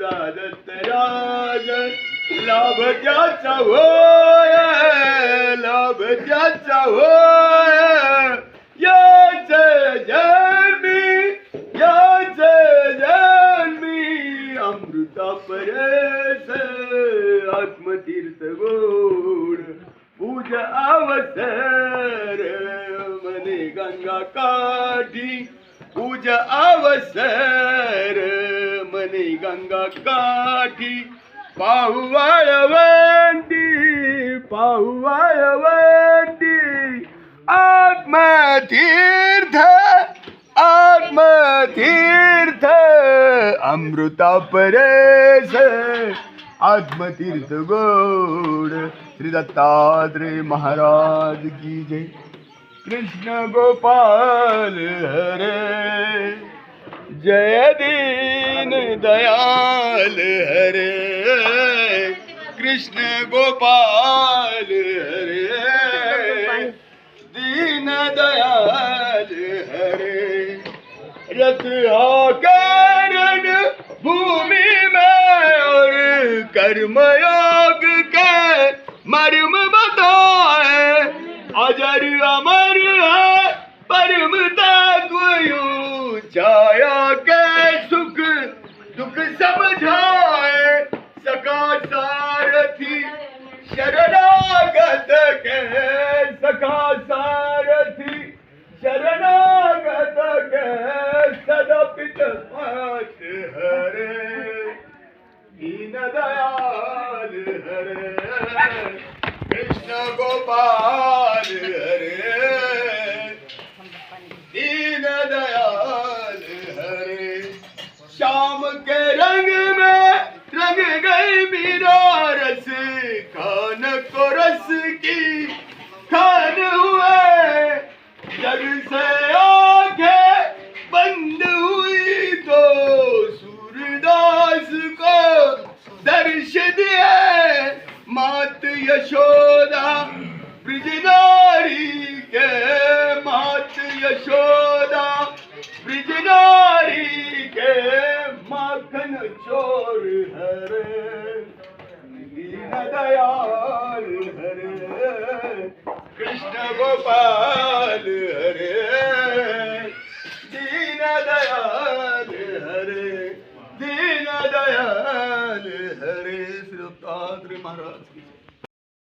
तुझा दत्तराज लाभ त्याचा होय लाभ त्याचा होय. याच जन्मी याच जन्मी अमृता परेश आत्मतीर्थ गोड. पूज अवसर मने गंगा काठी. पूज अवसर मने गंगा काठी पाहू वाळवंती पाहू वाळवंती आत्मतीर्थ आत्मतीर्थ अमृता परेश आत्मतीर्थ गोड श्री दत्तात्रय महाराज की जय. कृष्ण गोपाल हरे. जय दीन दयाल हरे। कृष्ण गोपाल हरे। दीन दयाल हरे। रथ कारण भूमि में और कर्मयोग के मर्म बताए। अजर अमर छाया के सुख दुख समझाए सका सारथी शरणागत के सखा सारथी शरणागत के सदपित पाठ हरे। दीन शाम के रंग में रंग गई मीरा रस खान को रस की खान हुए। जग से आंखें बंद हुई तो सूरदास को दर्श दिए। मात यशोदा ब्रिजनारी के मात यशोदा ब्रिजनारी के चोर हरे दया कृष्ण गोपाल हरे दीन दयाल हरे दीन दयाल हरे श्री महाराज की